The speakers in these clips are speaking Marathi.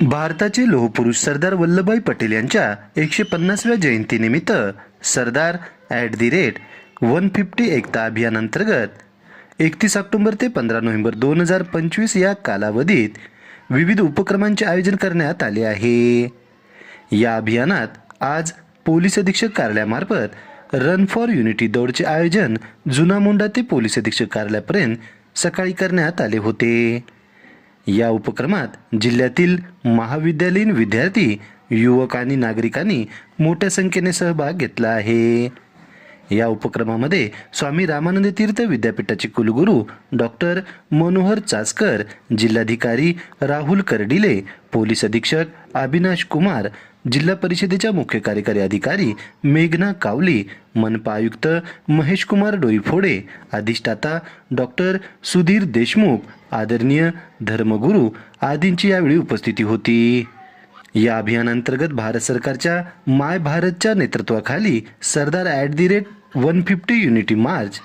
भारताचे लोहपुरुष सरदार वल्लभभाई पटेल यांच्या एकशे पन्नासव्या जयंतीनिमित्त Sardar at the rate one fifty एकता अभियानांतर्गत एकतीस ऑक्टोंबर ते पंधरा नोव्हेंबर दोन हजार पंचवीस या कालावधीत विविध उपक्रमांचे आयोजन करण्यात आले आहे. या अभियानात आज पोलीस अधीक्षक कार्यालयामार्फत रन फॉर युनिटी दौडचे आयोजन जुना मोंडा ते पोलीस अधीक्षक कार्यालयापर्यंत सकाळी करण्यात आले होते. या उपक्रमात जिल्ह्यातील महाविद्यालयीन विद्यार्थी युवक आणि नागरिकांनी मोठ्या संख्येने सहभाग घेतला आहे. या उपक्रमामध्ये स्वामी रामानंद तीर्थ विद्यापीठाचे कुलगुरू डॉक्टर मनोहर चासकर जिल्हाधिकारी राहुल कर्डिले पोलीस अधीक्षक अविनाश कुमार जिल्हा परिषदेच्या मुख्य कार्यकारी अधिकारी मेघना कावली मनपा आयुक्त महेशकुमार डोईफोडे अधिष्ठाता डॉक्टर सुधीर देशमुख आदरणीय धर्मगुरू आदींची यावेळी उपस्थिती होती. या अभियानांतर्गत भारत सरकारच्या माय भारतच्या नेतृत्वाखाली Sardar at the rate one fifty unity march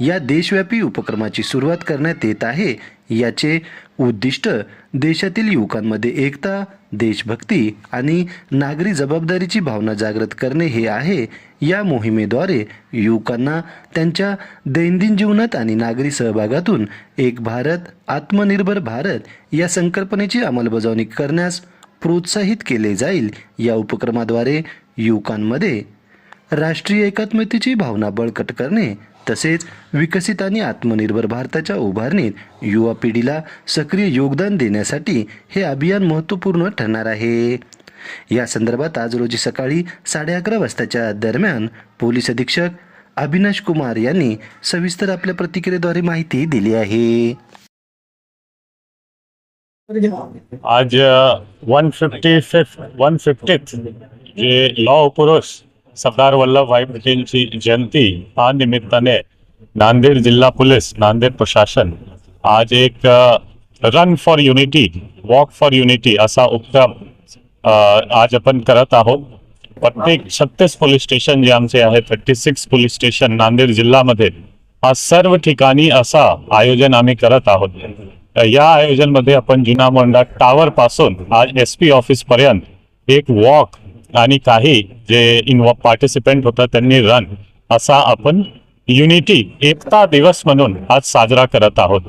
या देशव्यापी उपक्रमाची सुरुवात करण्यात येत आहे. याचे उद्दिष्ट देशातील युवकांमध्ये एकता देशभक्ती आणि नागरी जबाबदारीची भावना जागृत करणे हे आहे. या मोहिमेद्वारे युवकांना त्यांच्या दैनंदिन जीवनात आणि नागरी सहभागातून एक भारत आत्मनिर्भर भारत या संकल्पनेची अंमलबजावणी करण्यास प्रोत्साहित केले जाईल. या उपक्रमाद्वारे युवकांमध्ये राष्ट्रीय एकात्मतेची भावना बळकट करणे तसेच विकसित आणि आत्मनिर्भर भारताच्या उभारणीत युवा पिढीला सक्रिय योगदान देण्यासाठी हे अभियान महत्त्वपूर्ण ठरणार आहे. या संदर्भात आज रोजी सकाळी साडे अकरा वाजताच्या दरम्यान पोलीस अधीक्षक अविनाश कुमार यांनी सविस्तर आपल्या प्रतिक्रियेद्वारे माहिती दिली आहे. आज one fifty fifth one fiftieth जे लॉ पुरुष सरदार वल्लभभाई पटेलची जयंती हा निमित्ताने नांदेड जिल्हा पोलीस नांदेड प्रशासन आज एक run for unity walk for unity असा उपक्रम आज आपण करत आहोत. प्रत्येक छत्तीस पोलीस स्टेशन जे आमचे आहे thirty six police station Nanded जिल्ह्यामध्ये आज सर्व ठिकाणी असा आयोजन आम्ही करत आहोत. या आयोजनमध्ये आपण जुना मोंडा टावर पासून आज एस पी ऑफिस पर्यंत एक वॉक आणि काही जे इन पार्टिसिपेंट होतं त्यांनी रन असा आपण युनिटी एकता दिवस म्हणून आज साजरा करत आहोत.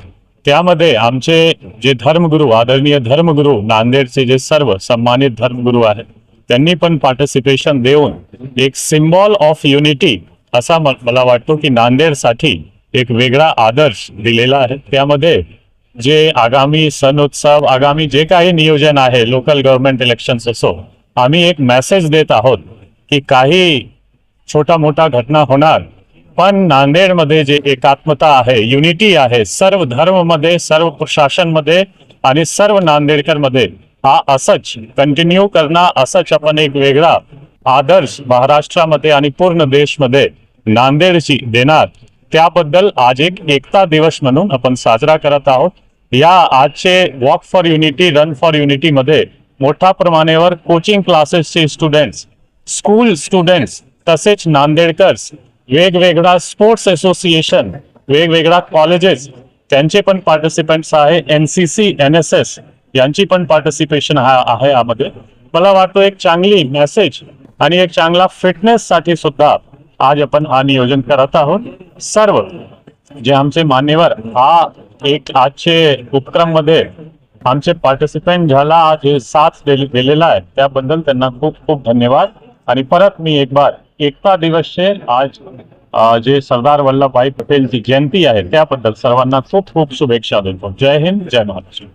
त्यामध्ये आमचे जे धर्मगुरू आदरणीय धर्मगुरू नांदेडचे जे सर्व सन्मानित धर्मगुरू आहेत त्यांनी पण पार्टिसिपेशन देऊन एक सिम्बॉल ऑफ युनिटी असा म- मला वाटतो की नांदेडसाठी एक वेगळा आदर्श दिलेला आहे. त्यामध्ये जे आगामी सण उत्सव आगामी जे काही नियोजन आहे लोकल गव्हर्नमेंट इलेक्शन्स असो आम्ही एक मेसेज देत आहोत की काही छोटा मोठा घटना होणार पण नांदेडमध्ये जे एकात्मता आहे युनिटी आहे सर्व धर्ममध्ये सर्व प्रशासनमध्ये आणि सर्व नांदेडकरमध्ये हा असंच कंटिन्यू करणं असंच आपण एक वेगळा आदर्श महाराष्ट्रामध्ये आणि पूर्ण देशमध्ये नांदेडची देणार. त्याबद्दल आज एक एकता दिवस म्हणून आपण साजरा करत आहोत. या आजचे walk for unity run for युनिटीमध्ये मोठ्या प्रमाणावर कोचिंग क्लासेसचे स्टुडंट्स स्कूल स्टुडंट्स तसेच नांदेडकर्स वेगवेगळा स्पोर्ट्स असोसिएशन वेगवेगळा कॉलेजेस त्यांचे पण पार्टिसिपेंट्स आहे. N C C N S S यांची पण पार्टिसिपेशन आहे यामध्ये. मला वाटतो एक चांगली मेसेज आणि एक चांगला फिटनेससाठी सुद्धा आज आपण हा नियोजन करत आहोत. सर्व जे आमचे मान्यवर हा एक आजचे उपक्रममध्ये आमचे पार्टिसिपेंट झाला आज हे साथ दिलेला आहे त्याबद्दल त्यांना खूप खूप धन्यवाद. आणि परत मी एक बार एकता दिवसचे आज जे सरदार वल्लभभाई पटेलची जयंती आहे त्याबद्दल सर्वांना खूप खूप शुभेच्छा देतो. जय हिंद जय महाराष्ट्र.